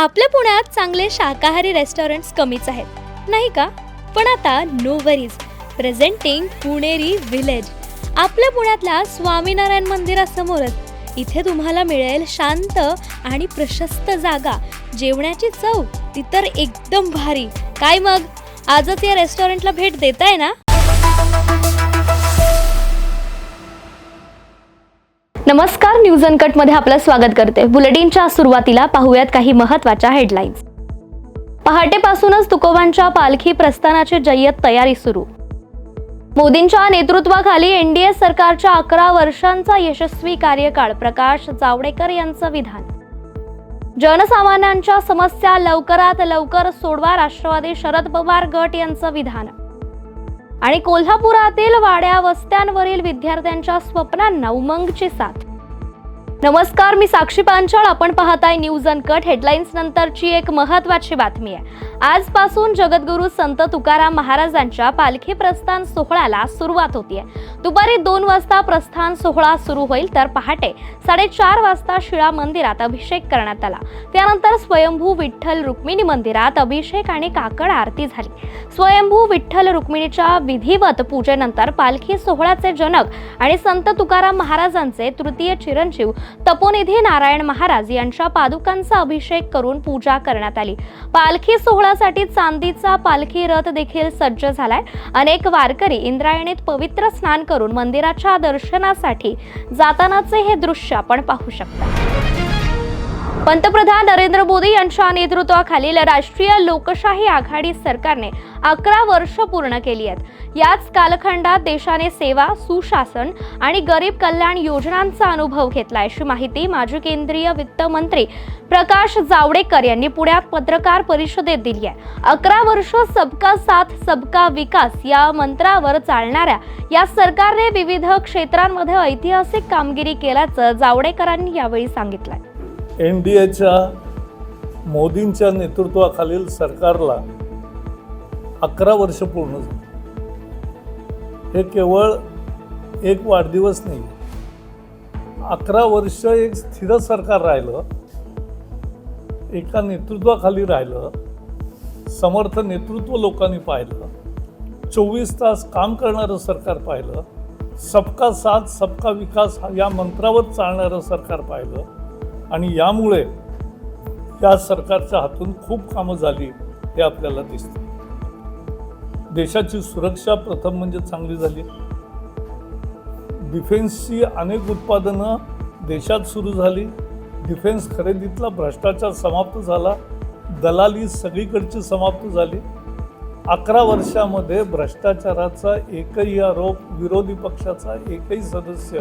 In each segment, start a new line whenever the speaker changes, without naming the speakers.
आपल्या पुण्यात चांगले शाकाहारी रेस्टॉरंट्स कमीच आहेत. नाही का? पण आता no worries presenting Puneri village आपल्या पुण्यातल्या स्वामीनारायण मंदिरासमोरच इथे तुम्हाला मिळेल शांत आणि प्रशस्त जागा. जेवणाची चव ती तर एकदम भारी. काय मग? आजच या रेस्टॉरंटला भेट देताय ना? नमस्कार न्यूजमध्ये आपलं स्वागत करते. बुलेटिनच्या सुरुवातीला पाहुयात काही महत्त्वाच्या हेडलाईन्स पहाटेपासूनच तुकोबांच्या पालखी प्रस्थानाची जय्यत तयारी सुरू. मोदींच्या नेतृत्वाखाली एनडीए सरकारच्या अकरा वर्षांचा यशस्वी कार्यकाळ प्रकाश जावडेकर यांचं विधान. जनसामान्यांच्या समस्या लवकरात लवकर सोडवा राष्ट्रवादी शरद पवार गट यांचं विधान. आणि कोल्हापुरातील वाड्या वस्त्यांवरील विद्यार्थ्यांच्या स्वप्नांना उमंगची साथ. नमस्कार मी साक्षी पांचाळ. आपण पाहताय न्यूज अनकट. हेडलाईन्स नंतरची एक महत्वाची बातमी आहे. आजपासून जगद्गुरू संत तुकाराम महाराजांच्या पालखी प्रस्थान सोहळ्याला सुरुवात होतीये. दुपारी दोन वाजता प्रस्थान सोहळा सुरू होईल तर पहाटे साडेचार वाजता शिळा मंदिरात अभिषेक करण्यात आला. त्यानंतर स्वयंभू विठ्ठल रुक्मिणी मंदिरात अभिषेक आणि काकड आरती झाली. स्वयंभू विठ्ठल रुक्मिणीच्या विधिवत पूजेनंतर पालखी सोहळ्याचे जनक आणि संत तुकाराम महाराजांचे तृतीय चिरंजीव तपोनिधी नारायण महाराज यांच्या पादुकांचा अभिषेक करून पूजा करण्यात आली. पालखी सोहळ्यासाठी चांदीचा पालखी रथ देखील सज्ज झालाय. अनेक वारकरी इंद्रायणीत पवित्र स्नान करून मंदिराच्या दर्शनासाठी जातानाचे हे दृश्य आपण पाहू शकता. पंतप्रधान नरेंद्र मोदी यांच्या नेतृत्वाखालील राष्ट्रीय लोकशाही आघाडी सरकारने अकरा वर्ष पूर्ण केली आहेत. याच कालखंडात देशाने सेवा सुशासन आणि गरीब कल्याण योजनांचा अनुभव घेतला अशी माहिती माजी केंद्रीय वित्त मंत्री प्रकाश जावडेकर यांनी पुण्यात पत्रकार परिषदेत दिली आहे. अकरा वर्ष सबका साथ सबका विकास या मंत्रावर चालणाऱ्या या सरकारने विविध क्षेत्रांमध्ये ऐतिहासिक कामगिरी केल्याचं जावडेकरांनी यावेळी सांगितलंय.
एन डी एच्या मोदींच्या नेतृत्वाखालील सरकारला अकरा वर्ष पूर्ण झाली. हे केवळ एक वाढदिवस नाही अकरा वर्ष एक स्थिर सरकार राहिलं एका नेतृत्वाखाली राहिलं समर्थ नेतृत्व लोकांनी पाहिलं चोवीस तास काम करणारं सरकार पाहिलं सबका साथ सबका विकास या मंत्रावर चालणारं सरकार पाहिलं आणि यामुळे त्या सरकारच्या हातून खूप कामं झाली हे आपल्याला दिसते. देशाची सुरक्षा प्रथम म्हणजे चांगली झाली. डिफेन्सची अनेक उत्पादनं देशात सुरू झाली. डिफेन्स खरेदीतला भ्रष्टाचार समाप्त झाला. दलाली सगळीकडची समाप्त झाली. अकरा वर्षामध्ये भ्रष्टाचाराचा एकही आरोप विरोधी पक्षाचा एकही सदस्य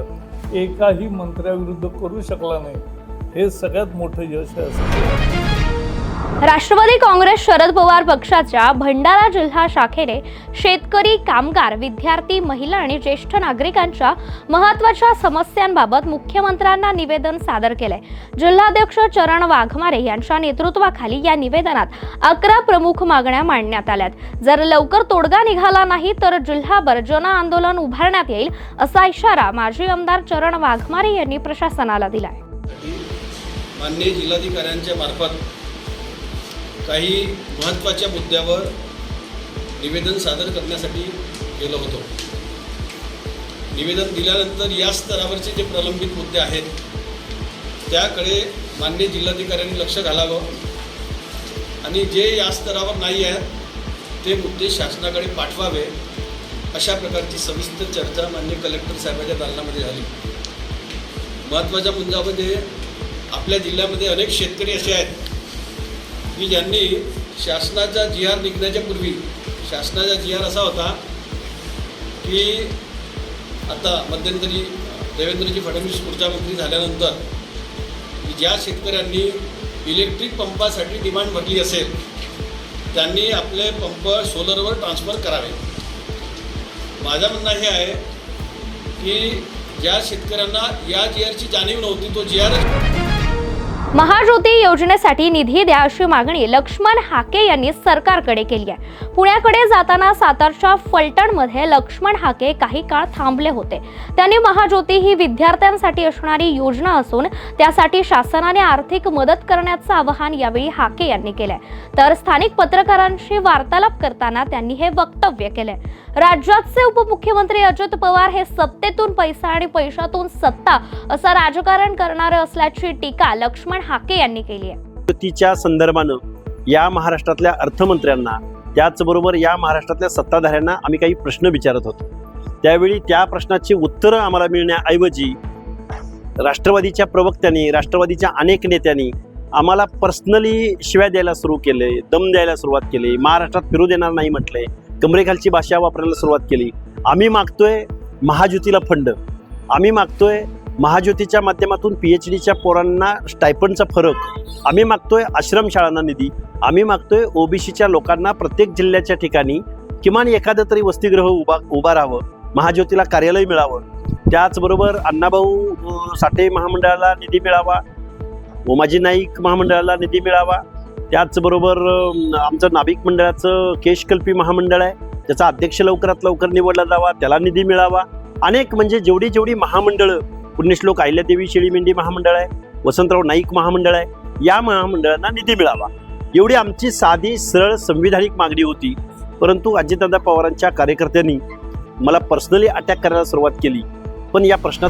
एकाही मंत्र्याविरुद्ध करू शकला नाही. हे सगळ्यात मोठं यश आहे असं
राष्ट्रवादी काँग्रेस शरद पवार पक्षाच्या भंडारा जिल्हा शाखेने शेतकरी कामगार विद्यार्थी महिला आणि ज्येष्ठ नागरिकांच्या महत्त्वाच्या समस्यांबाबत मुख्यमंत्र्यांना निवेदन सादर केलंय. जिल्हाध्यक्ष चरण वाघमारे यांच्या नेतृत्वाखाली या निवेदनात अकरा प्रमुख मागण्या मांडण्यात आल्यात. जर लवकर तोडगा निघाला नाही तर जिल्हा बर्जना आंदोलन उभारण्यात येईल असा इशारा माजी आमदार चरण वाघमारे यांनी प्रशासनाला दिलाय.
माननीय जिल्हाधिकाऱ्यांच्या मार्फत काही महत्त्वाच्या मुद्द्यावर निवेदन सादर करण्यासाठी गेलो होतो. निवेदन दिल्यानंतर या स्तरावरचे जे प्रलंबित मुद्दे आहेत त्याकडे माननीय जिल्हाधिकाऱ्यांनी लक्ष घालावं आणि जे या स्तरावर नाही आहेत ते मुद्दे शासनाकडे पाठवावे अशा प्रकारची सविस्तर चर्चा माननीय कलेक्टर साहेबांच्या दालनामध्ये झाली. महत्त्वाच्या मुद्द्यामध्ये आपल्या जिल्ह्यामध्ये अनेक शेतकरी असे आहेत की ज्यांनी शासनाचा जी आर निघण्याच्या पूर्वी शासनाचा जी आर असा होता की आता मध्यंतरी देवेंद्रजी फडणवीस ऊर्जा मंत्री झाल्यानंतर ज्या शेतकऱ्यांनी इलेक्ट्रिक पंपासाठी डिमांड भरली असेल त्यांनी आपले पंप सोलरवर ट्रान्सफर करावे. माझं म्हणणं हे आहे की ज्या शेतकऱ्यांना या जी आरची जाणीव नव्हती तो जी आर
महाज्योती योजनेसाठी निधी द्या अशी मागणी लक्ष्मण हाके यांनी सरकारकडे केली आहे. पुण्याकडे जाताना सातारच्या फलटणमध्ये लक्ष्मण हाके काही काळ थांबले होते. त्यांनी महाज्योती ही विद्यार्थ्यांसाठी असणारी योजना असून त्यासाठी शासनाने आर्थिक मदत करण्याचं आवाहन यावेळी हाके यांनी केलंय. तर स्थानिक पत्रकारांशी वार्तालाप करताना त्यांनी हे वक्तव्य केलंय. राज्याचे उपमुख्यमंत्री अजित पवार हे सत्तेतून पैसा आणि पैशातून सत्ता असं राजकारण करणारे असल्याची टीका लक्ष्मण हाके यांनी केली आहे.
युतीच्या संदर्भानं या महाराष्ट्रातल्या अर्थमंत्र्यांना त्याचबरोबर या महाराष्ट्रातल्या सत्ताधाऱ्यांना आम्ही काही प्रश्न विचारत होतो. त्यावेळी त्या प्रश्नाची उत्तरं आम्हाला मिळण्याऐवजी राष्ट्रवादीच्या प्रवक्त्यांनी राष्ट्रवादीच्या अनेक नेत्यांनी आम्हाला पर्सनली शिव्या द्यायला सुरू केले दम द्यायला सुरुवात केली. महाराष्ट्रात फिरू देणार नाही म्हटले. कमरेखालची भाषा वापरायला सुरुवात केली. आम्ही मागतोय महाज्योतीला फंड. आम्ही मागतोय महाज्योतीच्या माध्यमातून पी एच डीच्या पोरांना स्टायपंडचा फरक. आम्ही मागतोय आश्रमशाळांना निधी. आम्ही मागतोय ओबीसीच्या लोकांना प्रत्येक जिल्ह्याच्या ठिकाणी किमान एखादं तरी वसतिगृह उभा उभा राहावं. महाज्योतीला कार्यालय मिळावं. त्याचबरोबर अण्णाभाऊ साठे महामंडळाला निधी मिळावा. ओमाजी नाईक महामंडळाला निधी मिळावा. त्याचबरोबर आमचं नाभिक मंडळाचं केशकल्पी महामंडळ आहे. त्याचा अध्यक्ष लवकरात लवकर निवडला जावा त्याला निधी मिळावा. अनेक म्हणजे जेवढी जेवढी महामंडळं पुण्यश्लोक अहिल्यादेवी शेळीमेंढी महामंडळ आहे वसंतराव नाईक महामंडळ आहे या महामंडळांना निधी मिळावा. एवढी आमची साधी सरळ संविधानिक मागणी होती. परंतु अजितदादा पवारांच्या कार्यकर्त्यांनी मला पर्सनली अटॅक करायला सुरुवात केली. पण या प्रश्नात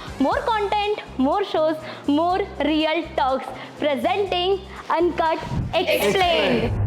More content more shows more real talks presenting uncut explain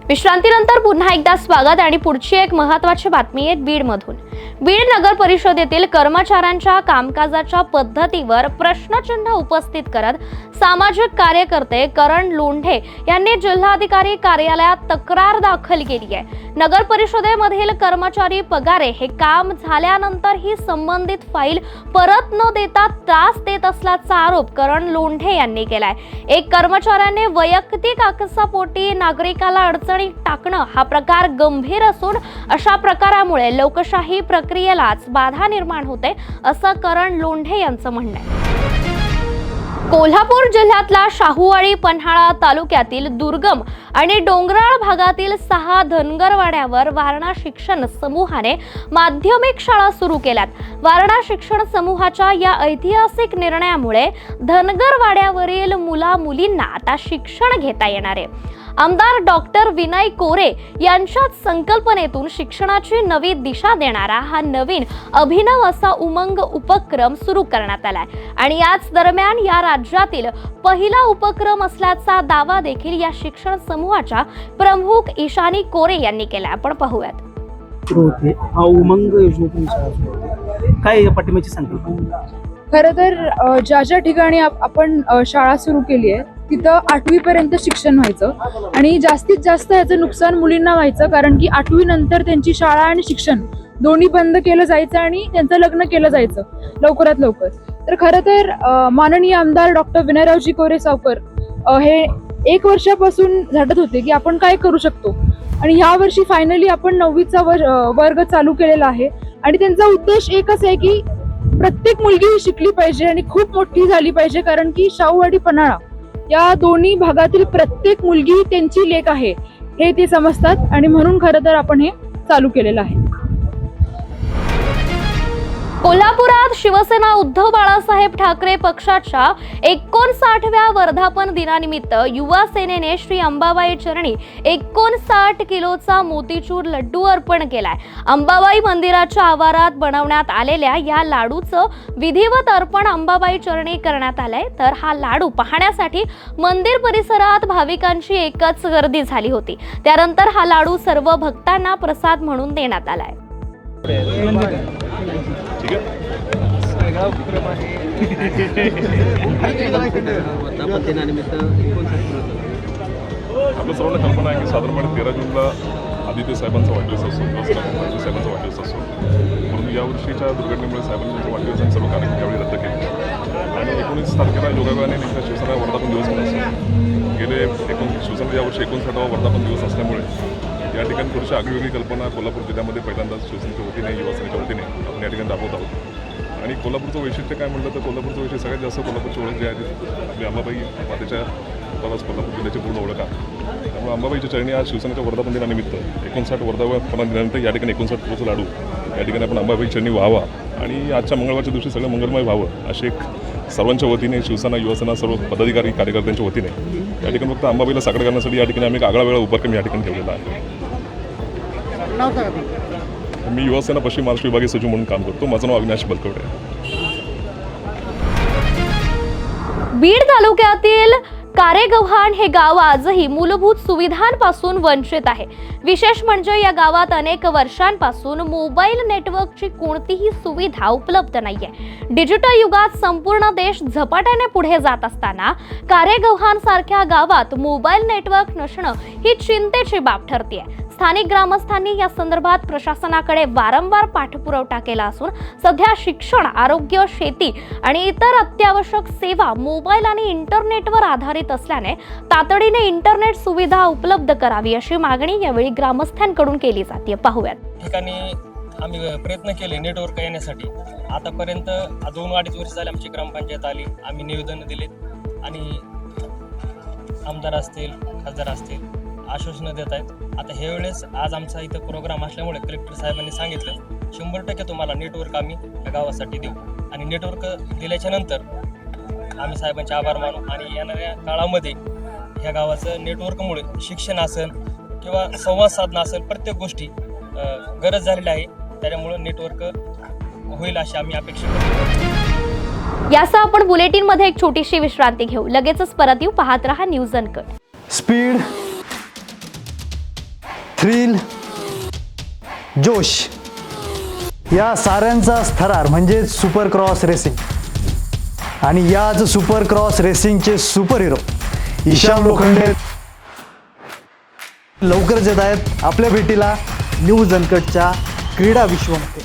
विश्रांतीनंतर पुन्हा एकदा स्वागत आणि पुढची एक महत्वाची बातमी आहे बीडमधून. बीड नगर परिषदेतील कर्मचाऱ्यांच्या कामकाजाच्या पद्धतीवर प्रश्नचिन्ह उपस्थित करत सामाजिक कार्यकर्ते करण लोंढे यांनी जिल्हाधिकारी कार्यालयात तक्रार दाखल केली आहे. नगर परिषदेमधील कर्मचारी पगारे हे काम झाल्यानंतर ही संबंधित फाईल परत न देता त्रास देत असल्याचा आरोप करण लोंढे यांनी केलाय. एक कर्मचाऱ्याने वैयक्तिक आकसापोटी नागरिकाला अडचणीत टाकणं हा प्रकार गंभीर असून अशा प्रकारामुळे लोकशाही प्रक्रियेलाच बाधा निर्माण होते असं करण लोंढे यांचं म्हणणं आहे. कोल्हापूर जिल्ह्यातला शाहूवाडी पन्हाळा तालुक्यातील दुर्गम आणि डोंगराळ भागातील सहा धनगरवाड्यावर वारणा शिक्षण समूहाने माध्यमिक शाळा सुरू केल्यात. वारणा शिक्षण समूहाच्या या ऐतिहासिक निर्णयामुळे धनगरवाड्यावरील मुला मुलींना आता शिक्षण घेता येणार आहे. आमदार डॉक्टर विनय कोरे यांच्याच संकल्पनेतून शिक्षणाची नवी दिशा देणारा हा नवीन अभिनव असा उमंग उपक्रम सुरू करण्यात आलाय. आणि याच दरम्यान या राज्यातील पहिला उपक्रम असल्याचा दावा देखील या शिक्षण समूहाच्या प्रमुख ईशानी कोरे यांनी केला. आपण पाहूयात.
होते. हा उमंग योजनेतून होते. काय या पाठिंब्याची संकल्पना?
खरं तर ज्या ज्या ठिकाणी आप- आपण शाळा सुरू केली आहे तिथं आठवीपर्यंत शिक्षण व्हायचं. आणि जास्तीत जास्त ह्याचं नुकसान मुलींना व्हायचं कारण की आठवीनंतर त्यांची शाळा आणि शिक्षण दोन्ही बंद केलं जायचं आणि त्यांचं लग्न केलं जायचं लवकरात लवकर. तर खरं तर माननीय आमदार डॉक्टर विनयरावजी कोरे सावकर हे एक वर्षापासून झटत होते की आपण काय करू शकतो? आणि ह्या वर्षी फायनली आपण नववीचा वर वर्ग चालू केलेला आहे. आणि त्यांचा उद्देश एकच आहे की प्रत्येक मुलगी ही शिकली पाहिजे आणि खूप मोठी झाली पाहिजे कारण की शाहू आणि पन्हाळा या दोन्ही भागातील प्रत्येक मुलगी त्यांची लेख आहे. हे ते समजतात आणि म्हणून खरं तर आपण हे चालू केलेलं आहे.
कोल्हापुरात शिवसेना उद्धव बाळासाहेब ठाकरे पक्षाच्या एकोणसाठव्या वर्धापन दिनानिमित्त युवा सेनेने श्री अंबाबाई चरणी एकोणसाठ किलोचा मोतीचूर लड्डू अर्पण केलाय. अंबाबाई मंदिराच्या आवारात बनवण्यात आलेल्या या लाडूचं विधिवत अर्पण अंबाबाई चरणी करण्यात आलंय. तर हा लाडू पाहण्यासाठी मंदिर परिसरात भाविकांची एकच गर्दी झाली होती. त्यानंतर हा लाडू सर्व भक्तांना प्रसाद म्हणून देण्यात आलाय. ठीक आहे.
आपल्या सर्वांना कल्पना आहे की साधारणपणे तेरा जूनला आदित्य साहेबांचा वाढदिवस असतो किंवा आदित्य साहेबांचा वाढदिवस असतो परंतु यावर्षीच्या दुर्घटनेमुळे साहेबांनी त्यांचा वाढदिवस आणि सर्व कार्यक्रम त्यावेळी रद्द केले. आणि एकोणीस तारखेला योगायोगाने नेमका शिवसेना वर्धापन दिवस पण असतो. गेले एकोण शिवसेना यावर्षी एकोणसाठावा वर्धापन दिवस असल्यामुळे या ठिकाणी थोडीशी आगळीवेगळी कल्पना कोल्हापूर जिल्ह्यामध्ये पहिल्यांदाच शिवसेनेच्या वतीने युवासेनेच्या वतीने आपण या ठिकाणी राबवत आहोत. आणि कोल्हापूरचं वैशिष्ट्य काय म्हटलं तर कोल्हापूरचं वैशिष्ट्य सगळ्यात जास्त कोल्हापूरची ओळख जी आहे आपली म्हणजे अंबाबाई मातेच्या स्वतःलाच कोल्हापूर जिल्ह्याची पूर्ण ओळख आहे. त्यामुळे अंबाबाईच्या चरणी आज शिवसेनेच्या वर्धापन दिनानिमित्त एकोणसाठ वर्धापन दिनानिमित्त या ठिकाणी एकोणसाठ किलोचं लाडू या ठिकाणी आपण अंबाबाई चरणी व्हावा आणि आजच्या मंगळवारच्या दिवशी सगळं मंगलमय व्हावं अशी एक सर्वांच्या वतीने शिवसेना युवासेना सर्व पदाधिकारी कार्यकर्त्यांच्या वतीने या ठिकाणी फक्त अंबाबाईला साकडं करण्यासाठी या ठिकाणी आम्ही एक आगळा वेळा उपक्रम या ठिकाणी ठेवलेला आहे. मी युवासेना पश्चिम महाराष्ट्र विभागीय सचिव म्हणून काम करतो. माझं नाव अविनाश बलकवडे आहे.
बीड तालुक्यातील कारेगव्हाण हे गाव आजही मूलभूत सुविधांपासून वंचित आहे. विशेष म्हणजे या गावात अनेक वर्षांपासून मोबाईल नेटवर्कची कोणतीही सुविधा उपलब्ध नाहीये. डिजिटल युगात संपूर्ण देश झपाट्याने पुढे जात असताना कारेगव्हाण सारख्या गावात मोबाईल नेटवर्क नसणं ही चिंतेची बाब ठरते स्थानिक ग्रामस्थांनी या संदर्भात प्रशासनाकडे वारंवार पाठपुरवठा केला असून सध्या शिक्षण आरोग्य शेती आणि इतर अत्यावश्यक सेवा मोबाईल आणि इंटरनेटवर आधारित असल्याने तातडीने इंटरनेट सुविधा उपलब्ध करावी अशी मागणी यावेळी ग्रामस्थांकडून केली जाते. पाहूयात.
ठिकाणी आम्ही प्रयत्न केले नेटवर्क येण्यासाठी. आतापर्यंत दोन अडीच वर्ष झाले आमची ग्रामपंचायत आली. आम्ही निवेदन दिले. आणि आमदार असतील खासदार असतील आश्वासनं देत आहेत. आता ह्या वेळेस आज आमचा इथं प्रोग्राम असल्यामुळे कलेक्टर साहेबांनी सांगितलं शंभर टक्के तुम्हाला नेटवर्क आम्ही या गावासाठी देऊ. आणि नेटवर्क दिल्याच्या नंतर आम्ही साहेबांचे आभार मानू. आणि येणाऱ्या काळामध्ये ह्या गावाचं नेटवर्कमुळे शिक्षण असेल किंवा संवाद साधणं असेल प्रत्येक गोष्टी गरज झालेली आहे. त्याच्यामुळं नेटवर्क होईल अशी आम्ही अपेक्षा करतो.
यासह आपण बुलेटिनमध्ये एक छोटीशी विश्रांती घेऊ. लगेचच परत येऊ. पाहत रहा न्यूज अनकट.
स्पीड थ्रिल जोश या साऱ्यांचा थरार म्हणजे सुपर क्रॉस रेसिंग. आणि याच सुपर क्रॉस रेसिंगचे सुपर हिरो ईशान लोखंडे. लवकरच येत आहेत आपल्या भेटीला न्यूज अनकटच्या क्रीडा विश्वमध्ये.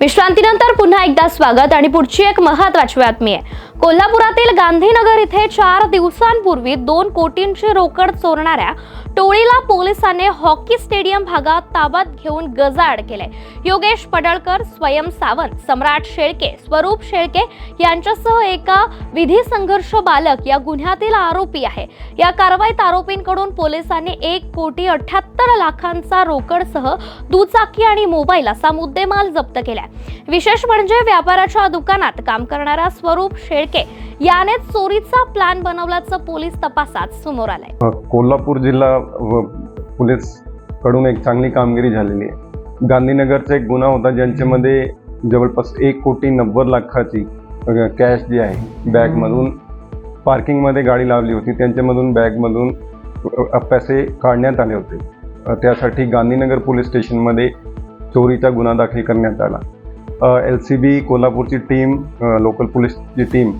विश्रांतीनंतर पुन्हा एकदा स्वागत आणि पुढची एक महत्वाची बातमी आहे. कोल्हापुरातील गांधीनगर इथे चार दिवसांपूर्वी दोन कोटींची रोकड चोरणाऱ्या टोळीला पोलिसांनी हॉकी स्टेडियम भागात ताब्यात घेऊन गजाआड केले योगेश पडळकर स्वयं सावंत सम्राट शेळके स्वरूप शेळके यांच्यासह एका विधी संघर्ष बालक या गुन्ह्यातील आरोपी आहे. या कारवाईत आरोपींकडून पोलिसांनी एक कोटी अठ्याहत्तर लाखांचा रोकडसह दुचाकी आणि मोबाईल असा मुद्देमाल जप्त केलाय. विशेष म्हणजे व्यापाराच्या दुकानात काम करणारा स्वरूप शेळके यानेच चोरीचा प्लॅन बनवल्याचं पोलीस तपासात समोर आलंय.
कोल्हापूर जिल्हा व पोलीसकडून एक चांगली कामगिरी झालेली आहे. गांधीनगरचा एक गुन्हा होता ज्यांच्यामध्ये जवळपास एक कोटी नव्वद लाखाची कॅश जी आहे बॅगमधून पार्किंगमध्ये गाडी लावली होती. त्यांच्यामधून बॅगमधून पैसे काढण्यात आले होते. त्यासाठी गांधीनगर पोलीस स्टेशनमध्ये चोरीचा गुन्हा दाखल करण्यात आला. एल सी बी कोल्हापूरची टीम लोकल पोलीसची टीम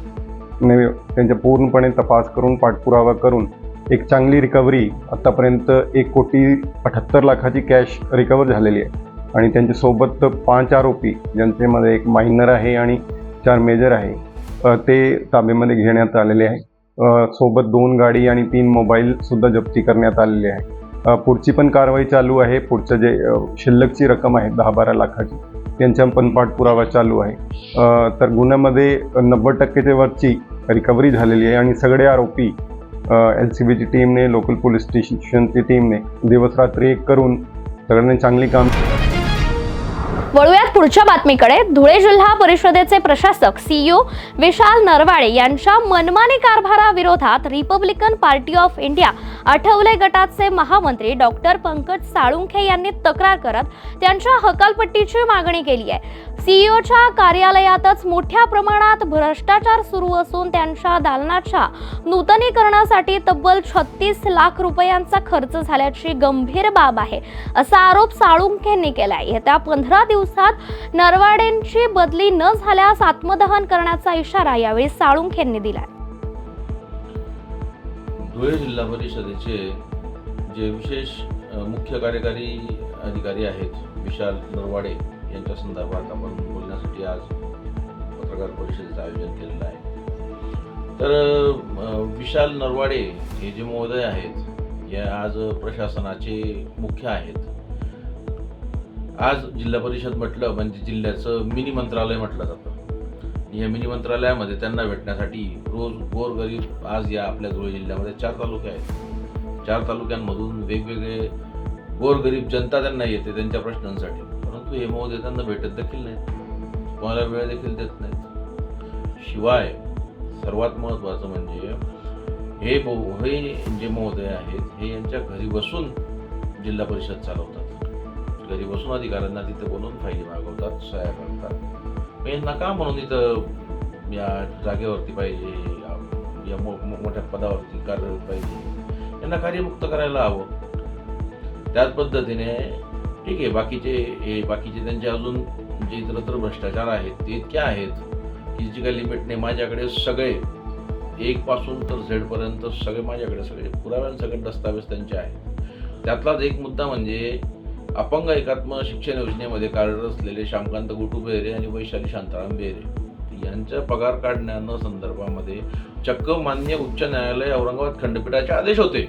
ने त्यांच्या पूर्णपणे तपास करून पाठपुरावा करून एक चांगली रिकव्हरी आत्तापर्यंत एक कोटी अठ्ठ्याहत्तर लाखाची कॅश रिकवर झालेली आहे. आणि त्यांच्यासोबत पाच आरोपी ज्यांच्यामध्ये एक मायनर आहे आणि चार मेजर आहे ते ताब्यामध्ये घेण्यात आलेले आहे. सोबत दोन गाडी आणि तीन मोबाईलसुद्धा जप्ती करण्यात आलेले आहे. पुढची पण कारवाई चालू आहे. पुढचं जे शिल्लकची रक्कम आहे दहा बारा लाखाची त्यांच्या पण पाठपुरावा चालू आहे. तर गुन्ह्यामध्ये नव्वद टक्केच्या वरची रिकव्हरी झालेली आहे आणि सगळे आरोपी एल सी बीची टीमने लोकल पोलीस स्टेशनची टीमने दिवसरात्री एक करून सगळ्यांनी चांगली काम
वळूयात पुढच्या बातमीकडे. धुळे जिल्हा परिषदेचे प्रशासक सीईओ विशाल नरवाडे यांच्या मनमानी कारभाराविरोधात Republican Party of India Athawale गटाचे महामंत्री डॉक्टर पंकज साळुंखे यांनी तक्रार करत त्यांच्या हकालपट्टीची मागणी केली आहे. सीईओच्या कार्यालयातच मोठ्या प्रमाणात भ्रष्टाचार सुरू असून त्यांच्या दालनाच्या नूतनीकरणासाठी तब्बल छत्तीस लाख रुपयांचा खर्च झाल्याची गंभीर बाब आहे असा आरोप साळुंखेंनी केलाय. येत्या पंधरा दिवसात नरवाडेंची बदली न झाल्यास आत्मदहन करण्याचा इशारा यावेळी साळुंखेंनी दिलाय.
धुळे जिल्हा परिषदेचे जे विशेष मुख्य कार्यकारी अधिकारी आहेत विशाल नरवाडे यांच्या संदर्भात आपण बोलण्यासाठी आज पत्रकार परिषदेचं आयोजन केलेलं आहे. तर विशाल नरवाडे हे जे महोदय आहेत हे आज प्रशासनाचे मुख्य आहेत. आज जिल्हा परिषद म्हटलं म्हणजे जिल्ह्याचं मिनी मंत्रालय म्हटलं जातं. नियमिनी मंत्रालयामध्ये त्यांना भेटण्यासाठी रोज गोरगरीब आज या आपल्या धुळे जिल्ह्यामध्ये चार तालुके आहेत. चार तालुक्यांमधून वेगवेगळे गोरगरीब जनता त्यांना येते त्यांच्या प्रश्नांसाठी. परंतु हे महोदय त्यांना भेटत देखील नाहीत. कोणाला वेळ देखील देत नाहीत. शिवाय सर्वात महत्त्वाचं म्हणजे हे बहु हे जे महोदय आहेत हे यांच्या घरी बसून जिल्हा परिषद चालवतात. घरी बसून अधिकाऱ्यांना तिथे बोलून फायली मागवतात सह्या करतात. मग यांना का म्हणून इथं या जागेवरती पाहिजे या- मो- मोठ्या पदावरती कार्यरत पाहिजे. यांना कार्यमुक्त करायला हवं. त्याच पद्धतीने ठीक आहे बाकीचे हे बाकीचे त्यांचे अजून जे इतरत्र भ्रष्टाचार आहेत ते इतके आहेत की जी काही लिमिट नाही. माझ्याकडे सगळे एक पासून तर झेडपर्यंत सगळे माझ्याकडे सगळे पुराव्यांसकट दस्तावेज त्यांचे आहेत. त्यातलाच एक मुद्दा म्हणजे अपंग एकात्म शिक्षण योजनेमध्ये कार्यरत असलेले श्यामकांत गुटू बेहरे आणि वैशाली शांताराम बेहरे यांच्या पगार काढण्यानं संदर्भामध्ये चक्क मान्य उच्च न्यायालय औरंगाबाद खंडपीठाचे आदेश होते.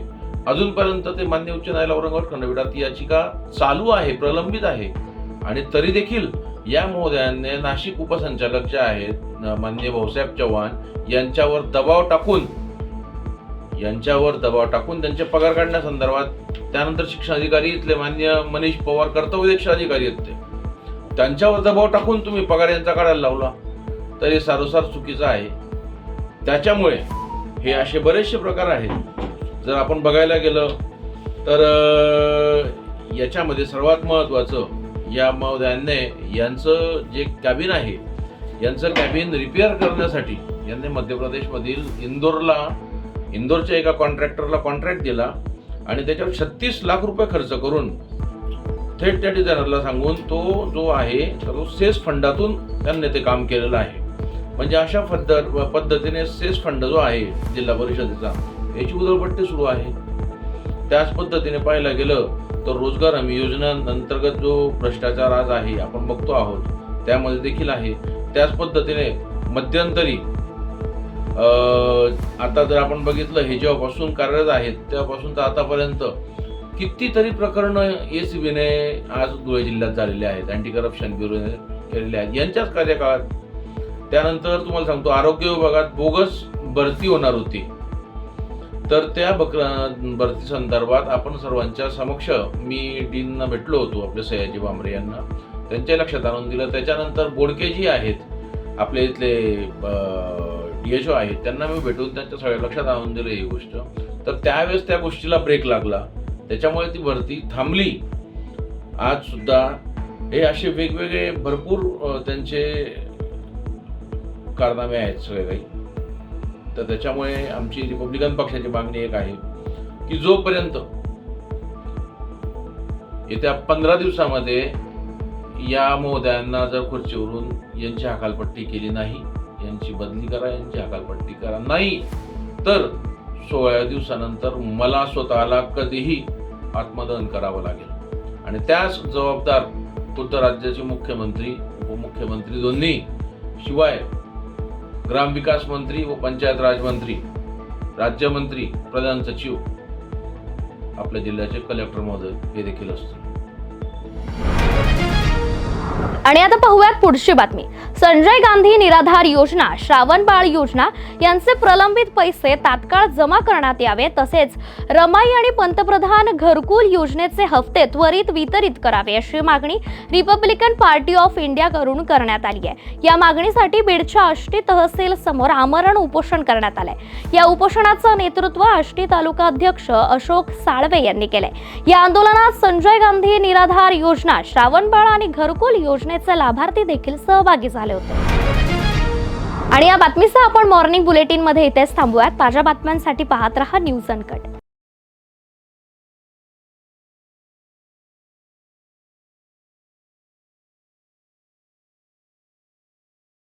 अजूनपर्यंत ते मान्य उच्च न्यायालय औरंगाबाद खंडपीठात याचिका चालू आहे प्रलंबित आहे. आणि तरी देखील या महोदयांनी नाशिक उपसंचालक जे आहेत मान्य भाऊसाहेब चव्हाण यांच्यावर दबाव टाकून यांच्यावर दबाव टाकून त्यांचे पगार काढण्यासंदर्भात त्यानंतर शिक्षण अधिकारी इथले मान्य मनीष पवार कर्तव्य शिक्षण अधिकारी आहेत ते त्यांच्यावर दबाव टाकून तुम्ही पगार यांचा काढायला लावला तर हे सारोसार चुकीचं आहे. त्याच्यामुळे हे असे बरेचसे प्रकार आहेत. जर आपण बघायला गेलं तर याच्यामध्ये सर्वात महत्त्वाचं या महोदयांनी यांचं जे कॅबिन आहे यांचं कॅबिन रिपेअर करण्यासाठी यांनी मध्य प्रदेशमधील इंदोरला इंदोरच्या एका कॉन्ट्रॅक्टरला कॉन्ट्रॅक्ट दिला आणि त्याच्यावर छत्तीस लाख रुपये खर्च करून थेट त्या डिझायनरला सांगून तो जो आहे तो सेस फंडातून त्यांनी ते काम केलेलं आहे. म्हणजे अशा पद्धत पद्धतीने सेस फंड जो आहे जिल्हा परिषदेचा याची उदळपट्टी सुरू आहे. त्याच पद्धतीने पाहायला गेलं तर रोजगार हमी योजनांतर्गत जो भ्रष्टाचार आज आहे आपण बघतो आहोत त्यामध्ये देखील आहे. त्याच पद्धतीने मध्यंतरी आता जर आपण बघितलं हे जेव्हापासून कार्यरत आहेत तेव्हापासून तर आतापर्यंत कितीतरी प्रकरणं ए सी बीने आज धुळे जिल्ह्यात झालेले आहेत अँटी करप्शन ब्युरोने केलेले आहेत. यांच्याच कार्यकाळात. त्यानंतर तुम्हाला सांगतो आरोग्य विभागात बोगस भरती होणार होती. तर त्या बक भरती संदर्भात आपण सर्वांच्या समक्ष मी डीनना भेटलो होतो आपले सयाजी बांबरे यांना. त्यांच्या लक्षात आणून दिलं. त्याच्यानंतर बोडके जी आहेत आपले इथले येशो आहेत त्यांना मी भेटून त्यांच्या सगळ्या लक्षात आणून दिलं ही गोष्ट. तर त्यावेळेस त्या गोष्टीला ब्रेक लागला. त्याच्यामुळे ती भरती थांबली. आज सुद्धा हे असे वेगवेगळे भरपूर त्यांचे कारनामे आहेत सगळे काही. तर त्याच्यामुळे आमची रिपब्लिकन पक्षाची मागणी एक आहे की जोपर्यंत येत्या पंधरा दिवसामध्ये या महोदयांना जर खुर्चीवरून यांची हकालपट्टी केली नाही यांची बदली करा यांची हकालपट्टी करा. नाही तर सोळा दिवसानंतर मला स्वतःला कधीही आत्मदहन करावं लागेल. आणि त्याच जबाबदार खुद्द राज्याचे मुख्यमंत्री उपमुख्यमंत्री दोन्ही शिवाय ग्रामविकास मंत्री व पंचायत राज मंत्री राज्यमंत्री प्रधान सचिव आपल्या जिल्ह्याचे कलेक्टर महोदय हे देखील असतील.
आणि आता पाहूयात पुढची बातमी. संजय गांधी निराधार योजना श्रावण बाळ योजना यांचे प्रलंबित पैसे तात्काळ जमा करण्यात यावे. तसेच रमाई आणि पंतप्रधान घरकुल योजनेचे हप्ते त्वरित वितरित करावे अशी मागणी रिपब्लिकन पार्टी ऑफ इंडिया करून करण्यात आली आहे. या मागणीसाठी बीडच्या आष्टी तहसील समोर आमरण उपोषण करण्यात आलंय. या उपोषणाचं नेतृत्व आष्टी तालुका अध्यक्ष अशोक साळवे यांनी केलंय. या आंदोलनात संजय गांधी निराधार योजना श्रावण बाळ आणि घरकुल योजने योजनेचे लाभार्थी देखील सहभागी झाले होते. आणि या बातमीसह आपण मॉर्निंग बुलेटिनमध्ये इथेच थांबूयात. ताज्या बातम्यांसाठी पाहत रहा न्यूज अनकट.